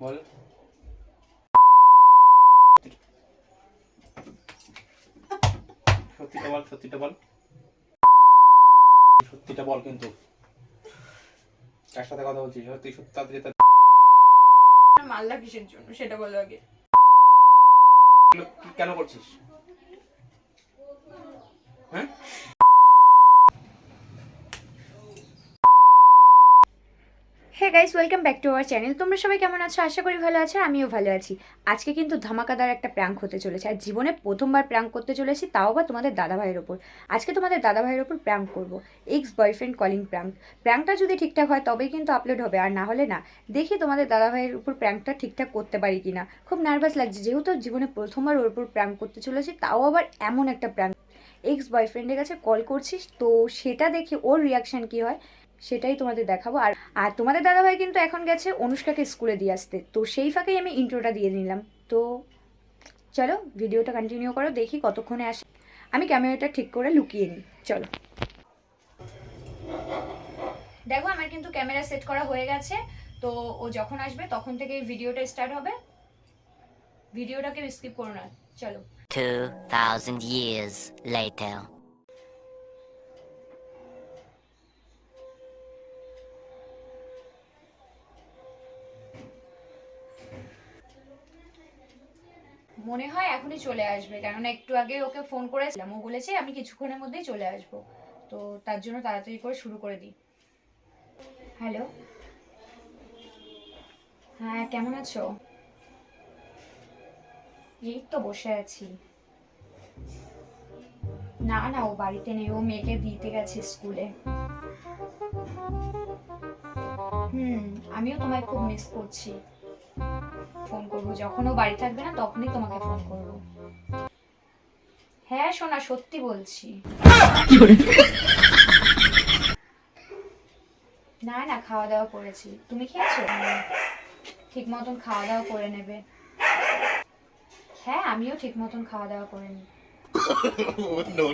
বল। সত্যিটা বল সত্যিটা বল। সত্যিটা বল কিন্তু। তার সাথে কথা বলছিস সত্যি সত্যি তাড়াতাড়ি মাল্লা কিসের জন্য? সেটা বলো আগে। কেন করছিস? Hey guys welcome back to our channel তোমরা সবাই কেমন আছো? আশা করি ভালো আছো, আমিও ভালো আছি। আজকে কিন্তু ধামাকাদার একটা প্র্যাঙ্ক হতে চলেছে, আর জীবনে প্রথমবার প্র্যাঙ্ক করতে চলেছি তাও আবার তোমাদের দাদা ভাইয়ের ওপর। আজকে তোমাদের দাদা ভাইয়ের ওপর প্র্যাঙ্ক করব এক্স বয়ফ্রেন্ড কলিং প্র্যাঙ্ক প্র্যাঙ্কটা যদি ঠিকঠাক হয়, তবেই কিন্তু আপলোড হবে, আর না হলে না, দেখি তোমাদের দাদা ভাইয়ের উপর প্র্যাঙ্কটা ঠিকঠাক করতে পারি কি না খুব নার্ভাস লাগছে, যেহেতু জীবনে প্রথমবার ওর উপর প্র্যাঙ্ক করতে চলেছি, তাও আবার এমন একটা প্র্যাঙ্ক এক্স বয়ফ্রেন্ডের কাছে কল করছিস, তো সেটা দেখে ওর রিয়াকশন কী হয়? সেটাই তোমাদের দেখাবো। আর আর তোমাদের দাদাভাই কিন্তু এখন গেছে অনুষ্কাকে স্কুলে দিয়ে আসতে। তো সেই ফাঁকেই আমি ইন্ট্রোটা দিয়ে নিলাম। তো চলো ভিডিওটা কন্টিনিউ করো দেখি কতক্ষণে আসে। আমি ক্যামেরাটা ঠিক করে লুকিয়ে নিই। চলো। দেখো আমার কিন্তু ক্যামেরা সেট করা হয়ে গেছে। তো ও যখন আসবে তখন থেকে ভিডিওটা স্টার্ট হবে। ভিডিওটাকে স্কিপ করো না। চলো। 2,000 years later. মনে হয় এখনই চলে আসবে। কেননা একটু আগে ওকে ফোন করেছিলাম, ও বলেছে আমি কিছুক্ষণের মধ্যেই চলে আসব। তো তার জন্য তাড়াতাড়ি করে শুরু করে দিই। হ্যালো হ্যাঁ কেমন আছো? এই তো বসে আছি। না না, ও বাড়িতে নেই, ও মেয়েকে দিতে গেছে স্কুলে হুম, আমিও তোমায় খুব মিস করছি। ফোন করব। যখন ও বাড়ি থাকবে না তখনই তোমাকে ফোন করব। হ্যাঁ সোনা সত্যি বলছি। না না খাওয়া দাওয়া করেছি। তুমি খেয়েছো? ঠিক মতন খাওয়া দাওয়া করে নেবে। হ্যাঁ আমিও ঠিক মতন খাওয়া দাওয়া করে নিই নো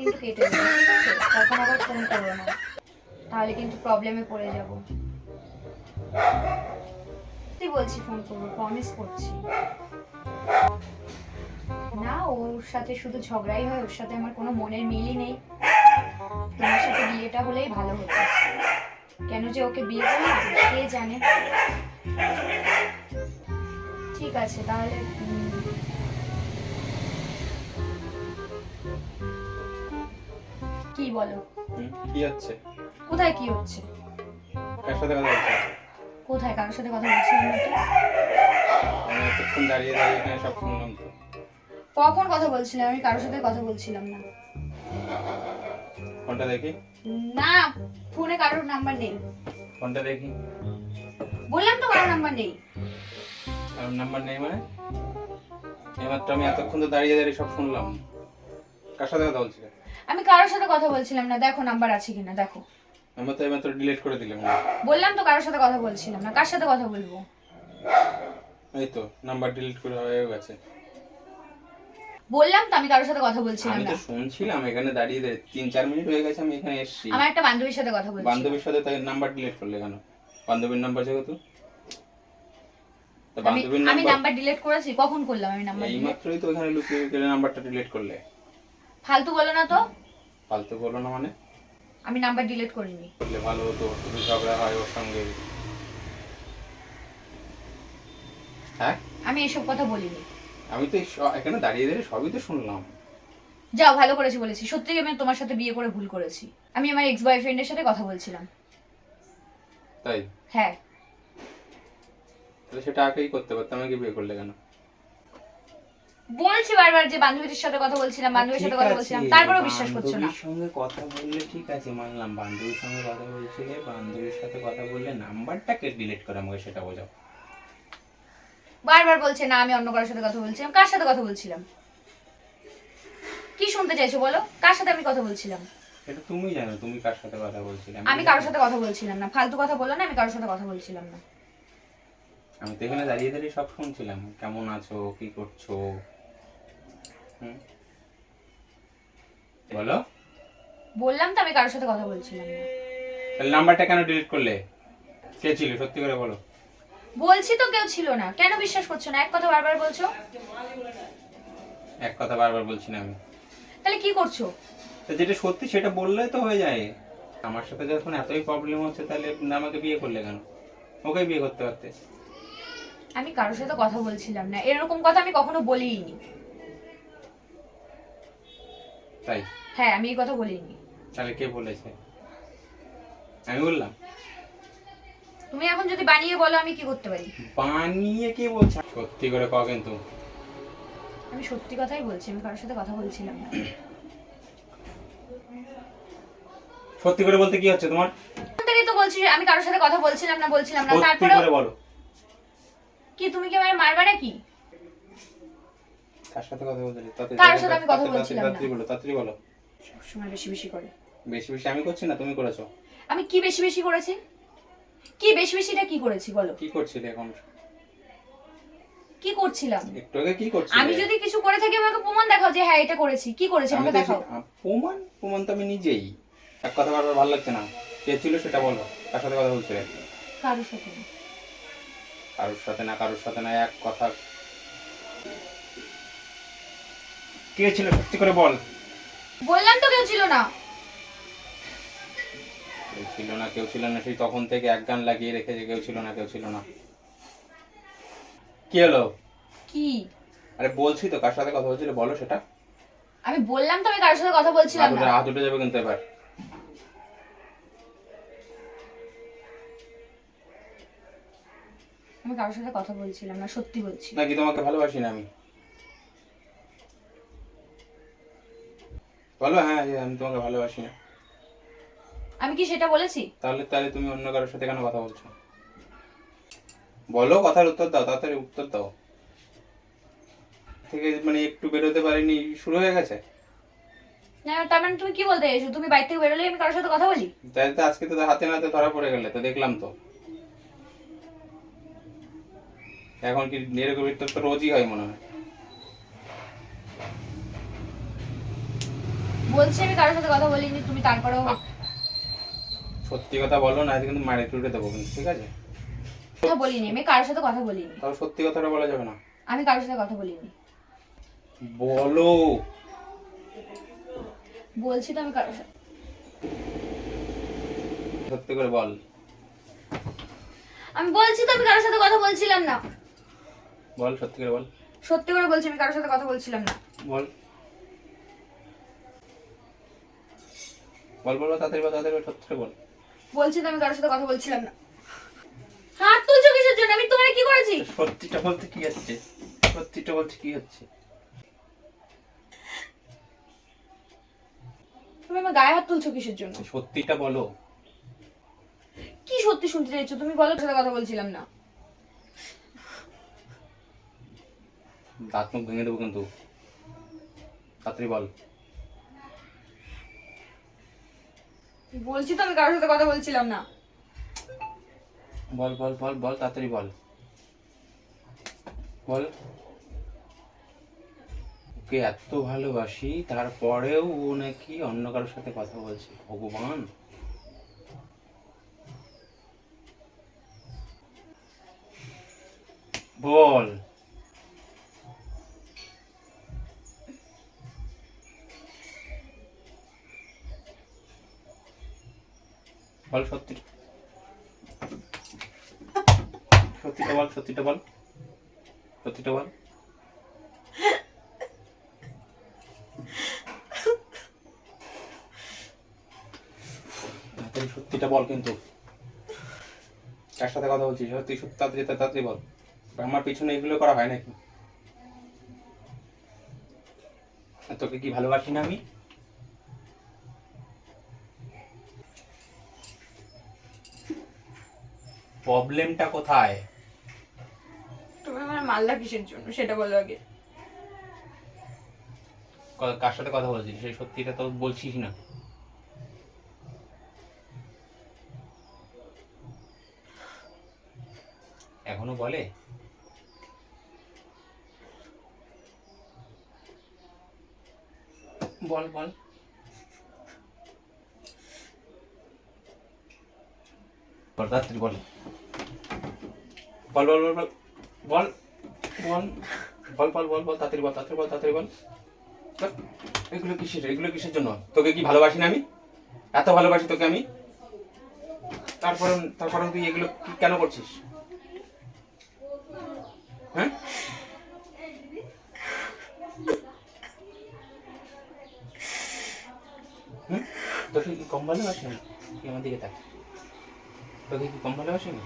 কিন্তু কেটে তখন আবার ফোন করব না। তাহলে কিন্তু প্রবলেমে পড়ে যাব। সত্যি বলছি ফোন করব প্রমিস করছি। না ওর সাথে শুধু ঝগড়াই হয় ওর সাথে আমার কোনো মনের মিলই নেই। তোমার সাথে বিয়েটা হলেই ভালো হতো। কেন যে ওকে বিয়ে করলাম কে জানে? ঠিক আছে তাহলে কি বলো? কি হচ্ছে? কোথায় কি হচ্ছে? কার সাথে কথা বলছিস কোথায়? কারোর সাথে কথা বলছিলাম না তো? আমি এতক্ষণ দাঁড়িয়ে দাঁড়িয়ে এখানে সব শুনলাম তো। কখন কথা বলছিলাম? আমি কারোর সাথে কথা বলছিলাম না। ফোনটা দেখি? না ফোনে কারোর নাম্বার নেই। ফোনটা দেখি। বললাম তো কারোর নাম্বার নেই। কারোর নাম্বার নেই মানে? এইমাত্র আমি এতক্ষণ তো দাঁড়িয়ে দাঁড়িয়ে সব শুনলাম। কার সাথে কথা বলছিলে? আমি কারোর সাথে কথা বলছিলাম না। দেখো নাম্বার আছে কিনা? দেখো। আমি তো এইমাত্র ডিলিট করে দিলাম। বললাম তো কারোর সাথে কথা বলছিলাম না কার সাথে কথা বলব? এই তো নাম্বার ডিলিট করে হয়ে গেছে। বললাম তো আমি কারোর সাথে কথা বলছিলাম আমি তো শুনছিলাম এখানে দাঁড়িয়ে তিন চার মিনিট হয়ে গেছে আমি এখানে এসেছি। আমার একটা বান্ধবীর সাথে কথা বলছি। বান্ধবীর সাথে তাই নাম্বার ডিলিট করলে কেন? বান্ধবীর নাম্বার যেহেতু। তো আমি বান্ধবীর আমি নাম্বার ডিলিট করেছি কখন করলাম আমি নাম্বার এই delete? মাত্রই তো এখানে লুকিয়ে গেলে নাম্বারটা ডিলিট করলে। ফালতু বলো না তো। ফালতু বলো না মানে? আমি নাম্বার ডিলিট করিনি। করলে ভালো হতো শুধু ঝগড়া হয় ওর সঙ্গে। হ্যাঁ? আমি এসব কথা বলিনি। আমি তো এখানে দাঁড়িয়ে দাঁড়িয়ে সবই তো শুনলাম। যাও ভালো করেছি বলেছি। সত্যি আমি তোমার সাথে বিয়ে করে ভুল করেছি। আমি আমার এক্স বয়ফ্রেন্ডের সাথে কথা বলছিলাম। তাই? হ্যাঁ। তাহলে সেটা আগেই করতে পারতাম আমাকে বিয়ে করলে কেন? বলছি বারবার যে বান্ধবীদের সাথে কথা বলছিলাম বান্ধবীর সাথে কথা বলছিলাম তারপরেও বিশ্বাস করছ না। বান্ধবীর সঙ্গে কথা বললে ঠিক আছে মানলাম। বান্ধবীর সঙ্গে কথা বলছিলে বান্ধবীর সাথে কথা বললে নাম্বারটাকে ডিলিট করে আমাকে সেটা বোঝাও। বারবার বলছে না আমি অন্য কারোর সাথে কথা বলছিলাম। কার সাথে কথা বলছিলাম? কি শুনতে চাইছো বলো? কার সাথে আমি কথা বলছিলাম? এটা তুমি জানো তুমি কার সাথে কথা বলছিলে। আমি কারোর সাথে কথা বলছিলাম না। ফালতু কথা বলো না আমি কারোর সাথে কথা বলছিলাম না। আমি তো এখানে দাঁড়িয়ে দাঁড়িয়ে সব শুনছিলাম। কেমন আছো কি করছ? বলো। বললাম তো আমি কারোর সাথে কথা বলছিলাম না। তাহলে নাম্বারটা কেন ডিলিট করলে? কে ছিল? সত্যি করে বলো। বলছি তো কেউ ছিল না। কেন বিশ্বাস করছ না? এক কথা বারবার বলছো। এক কথা বারবার বলছি না আমি। তাহলে কি করছ? তো যেটা সত্যি সেটা বললেই তো হয়ে যায়। আমার সাথে যখন এতই প্রবলেম হচ্ছে তাহলে আমাকে বিয়ে করলে কেন? ওকে বিয়ে করতে পারতে। আমি কারোর সাথে কথা বলছিলাম না। এরকম কথা আমি কখনো বলিনি তাই? হ্যাঁ আমি এই কথা বলিনি। তাহলে কে বলেছে? আমি বললাম। তুমি এখন যদি বানিয়ে বলো আমি কি করতে পারি? বানিয়ে কে বলছে? সত্যি করে ক কিন্তু। আমি সত্যি কথাই বলছি আমি কারোর সাথে কথা বলছিলাম না। সত্যি করে বলতে কি হচ্ছে তোমার? থেকেই তো বলছি আমি কারোর সাথে কথা বলছিলাম না বলছিলাম না। তারপরে বলো। কি তুমি কি আমার মারবা নাকি? কার সাথে কথা বলতে কার সাথে আমি কথা বলছিলাম না। বলো তাড়াতাড়ি বলো। সবসময় বেশি বেশি করে। বেশি বেশি আমি করছি না তুমি করেছ। আমি কি বেশি বেশি করেছি? কি বেশি বেশিটা কি করেছি বলো। কি করছিলে এখন? কি করছিলাম? একটু আগে কি করছিলে? আমি যদি কিছু করে থাকি আমাকে প্রমাণ দেখাও যে হ্যাঁ এটা করেছি। কি করেছি আমি আমাকে দেখাও। প্রমাণ? প্রমাণ তো আমি নিজেই। এক কথা বারবার ভালো লাগছে না। কে ছিল সেটা বলো। কার সাথে কথা বলছিলে? কারোর সাথে না। কারোর সাথে না কারোর সাথে না এক কথা কে ছিল? সত্যি করে বল। বললাম তো কেউ ছিল না। কেউ ছিল না কেউ ছিল না। সেই তখন থেকে এক গান লাগিয়ে রেখেছে কেউ ছিল না কেউ ছিল না। কি হলো? কি? আরে বলছি তো কার সাথে কথা বলছিলে বলো সেটা। আমি বললাম তো আমি কারোর সাথে কথা বলছিলাম না। হাত উঠে যাবে কিন্তু এবার। আমি কারোর সাথে কথা বলছিলাম না সত্যি বলছি। নাকি তোমাকে ভালোবাসি না আমি? বলো হ্যাঁ যে আমি তোমাকে ভালোবাসি। না আমি কি সেটা বলেছি? তাহলে তাহলে তুমি অন্য কারোর সাথে কেন কথা বলছো? বলো কথার উত্তর দাও তাড়াতাড়ি উত্তর দাও। থেকে মানে একটু বেরোতে পারিনি শুরু হয়ে গেছে? না তার মানে তুমি কি বলতে চাইছো? তুমি বাইরে থেকে বেরোলে আমি কারোর সাথে কথা বলি? তাহলে তো আজকে তো হাতে নাতে ধরা পড়ে গেলে তো দেখলাম তো। এখন কি এরকম তো তো রোজই হয় মনে হয়। বলছি আমি কারোর সাথে কথা বলিনি তুমি তারপরেও সত্যি কথা বলো না কিন্তু মারে টুটে দেবো কিন্তু ঠিক আছে? কথা বলিনি আমি কারোর সাথে কথা বলিনি। তাও সত্যি কথাটা বলা যাবে না। আমি কারোর সাথে কথা বলিনি। বলো। বলছি তো আমি কারোর সাথে সত্যি করে বল। আমি বলছি তো আমি কারোর সাথে কথা বলছিলাম না। বল সত্যি করে বল। সত্যি করে বলছি আমি কারোর সাথে কথা বলছিলাম না। বল। বল বল তাড়াতাড়ি বল তাড়াতাড়ি বল বল। বলছি আমি কারোর সাথে কথা বলছিলাম না। হাত তুলছো কিসের জন্য? আমি তোমার কি করেছি? সত্যিটা বলতে কি হচ্ছে? সত্যিটা বলতে কি হচ্ছে? তুমি আমার গায়ে হাত তুলছো কিসের জন্য? সত্যিটা বলো। কি সত্যি শুনতে চাইছো? তুমি বলো সাথে কথা বলছিলাম না। দাঁত মুখ ভেঙে দেবো কিন্তু। তাড়াতাড়ি বল। বলছি তো, আমি কারোর সাথে কথা বলছিলাম না। বল বল বল বল, তাড়াতাড়ি বল। বল। ওকে এত ভালোবাসি, তারপরেও ও নাকি অন্য কারোর সাথে কথা বলছে। ভগবান। বল। বল সত্যি। সত্যিটা বল সত্যিটা বল। সত্যিটা বল। সত্যিটা বল কিন্তু। কার সাথে কথা বলছিস, সত্যি সত্যি, তাড়াতাড়ি তাড়াতাড়ি বল। আমার পিছনে এগুলো করা হয় নাকি? তোকে কি ভালোবাসি না আমি? প্রবলেমটা কোথায়? তুমি আমার মাল্লা কিসের জন্য? সেটা বলো আগে। কার সাথে কথা বলছিস? সেই সত্যিটা তো বলছিস না। এখনও বলে? বল বল। বল তাড়াতাড়ি বল বল বল বল বল বল বল বল বল বল তাড়াতাড়ি বল তাড়াতাড়ি বল তাড়াতাড়ি বল। এগুলো কিসের এগুলো কিসের জন্য তোকে কি ভালোবাসি না আমি এত ভালোবাসি তোকে আমি তারপরে তারপরে তুই এগুলো কেন করছিস হ্যাঁ? তোকে কি কম ভালোবাসি না আমার দিকে তাক তোকে কি কম ভালোবাসি না?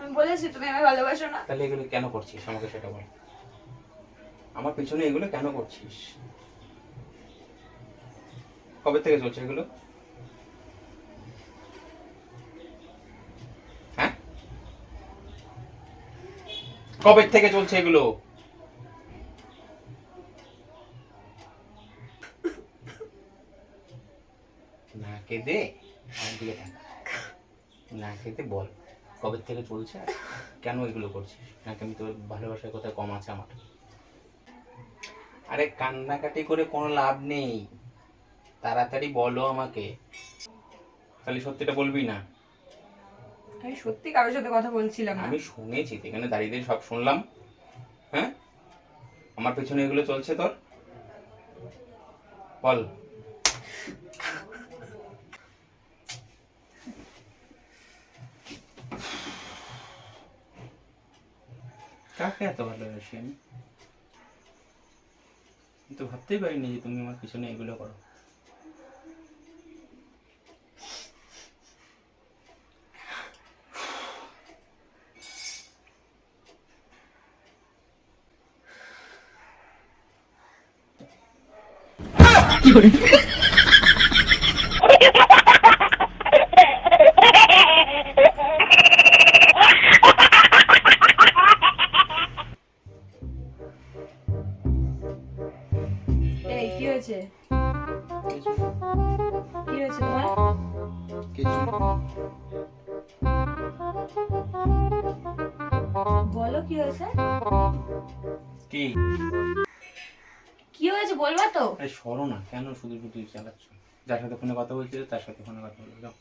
আমি বলেছি তুমি আমায় ভালোবাসো না। তাহলে এগুলো কেন করছিস? আমাকে সেটা বল। আমার পিছনে এগুলো কেন করছিস? কবে থেকে চলছে এগুলো? হ্যাঁ? কবে থেকে চলছে এগুলো? না কেঁদে আমার দিকে না খেতে বল কবে থেকে চলছে আর কেন এগুলো করছিস? নাকি আমি তোর ভালোবাসার কথা কম আছে আমার? আরে কান্নাকাটি করে কোনো লাভ নেই। তাড়াতাড়ি বলো আমাকে। তাহলে সত্যিটা বলবি না? আমি সত্যি কারোর সাথে কথা বলছিলাম আমি শুনেছি এখানে দাঁড়িয়ে দাঁড়িয়ে সব শুনলাম। হ্যাঁ? আমার পেছনে এগুলো চলছে তোর? বল। কাকে এত ভালোবাসি আমি? তো ভাবতেই পারিনি যে তুমি আমার পিছনে এগুলো করো। এই কি হয়েছে বলবা তো? আরে সরো না কেন শুধু শুধু চালাচ্ছ? যার সাথে ফোনে কথা বলছিলে তার সাথে ফোনে কথা বলে যাও।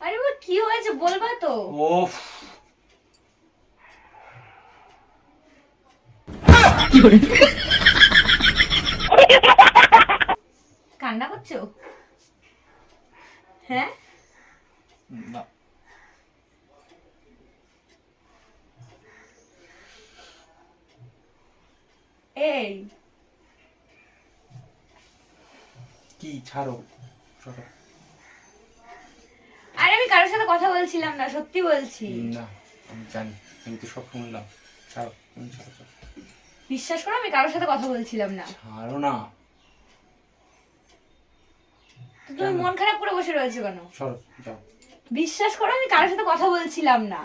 আরে বাবা কি হয়েছে বলবা তো? ওফ। কি করে কান্না করছ? হ্যাঁ? না। এই কি ছাড়ো আরে আমি কারোর সাথে কথা বলছিলাম না সত্যি বলছি। না আমি জানি আমি তো সব শুনলাম ছাড়ো তুমি ছাড়ো ছাড়ো। বিশ্বাস করো আমি কারোর সাথে কথা বলছিলাম না। ছাড়ো না। তুমি মন খারাপ করে বসে রয়েছো কেন? সরো যাও। বিশ্বাস করো আমি কারোর সাথে কথা বলছিলাম না।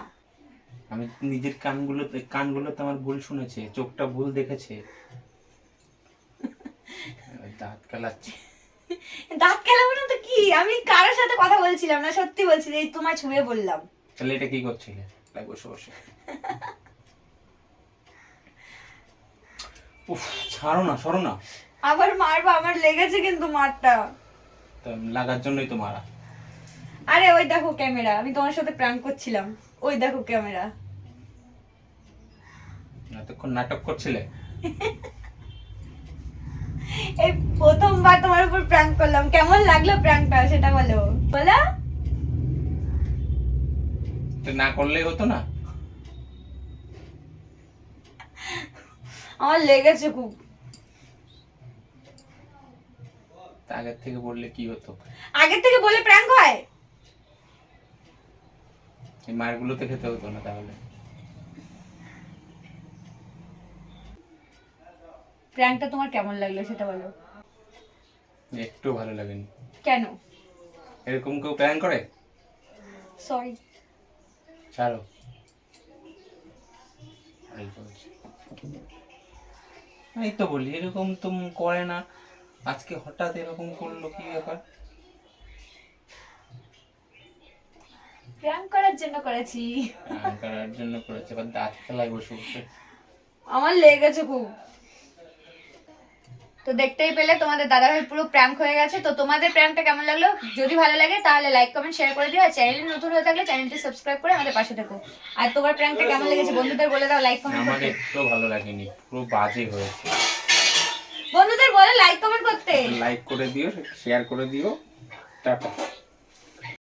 আমি নিজের কানগুলো কানগুলো তো আমার ভুল শুনেছে চোখটা ভুল দেখেছে। দাঁত কালাচ্ছে। দাঁত কেলাবো না তো কি? আমি কারোর সাথে কথা বলছিলাম না সত্যি বলছি এই তোমায় ছুঁয়ে বললাম। তাহলে এটা কি করছিলে? বসে বসে। উফ ছাড়ো না সরো না। আবার মারবা আমার লেগেছে কিন্তু মারটা। তা লাগার জন্যই তো মারা। আরে ওই দেখো ক্যামেরা আমি তোমার সাথে প্র্যাঙ্ক করছিলাম। ওই দেখো ক্যামেরা। এতক্ষণ নাটক করছিলে? এই প্রথমবার তোমার উপর প্র্যাঙ্ক করলাম। কেমন লাগল প্র্যাঙ্কটা সেটা বলো। বলো। তো না করলেই হতো না? আমার লেগেছে খুব। আগের থেকে বললে কি হতো? আগের থেকে বলে প্র্যাঙ্ক হয়? এই মারগুলোতে খেতে হতো না তাহলে। প্র্যাঙ্কটা তোমার কেমন লাগল সেটা বলো। একটু ভালো লাগেনি। কেন? এরকম কেউ প্ল্যান করে? সরি ছাড়ো। এই তো বলি এরকম তো করে না। আজকে হঠাৎ এরকম করল কি ব্যাপার? প্র্যাঙ্ক করার জন্য করেছি। করার জন্য করেছে এবার দাঁত খেলায় বসে বসে। আমার লেগেছে খুব। তো দেখতেই পেলে তোমাদের দাদাভাই পুরো প্র্যাঙ্ক হয়ে গেছে। তো তোমাদের প্র্যাঙ্কটা কেমন লাগল? যদি ভালো লাগে তাহলে লাইক কমেন্ট শেয়ার করে দিও। আর চ্যানেলে নতুন হয়ে থাকলে চ্যানেলটি সাবস্ক্রাইব করে আমাদের পাশে থেকো। আর তোমার প্র্যাঙ্কটা কেমন লেগেছে? বন্ধুদের বলে দাও লাইক কমেন্ট আমার একটু ভালো লাগেনি পুরো বাজে হয়েছে। বন্ধুদের বলে লাইক কমেন্ট করতে। লাইক করে দিও শেয়ার করে দিও। টাটা।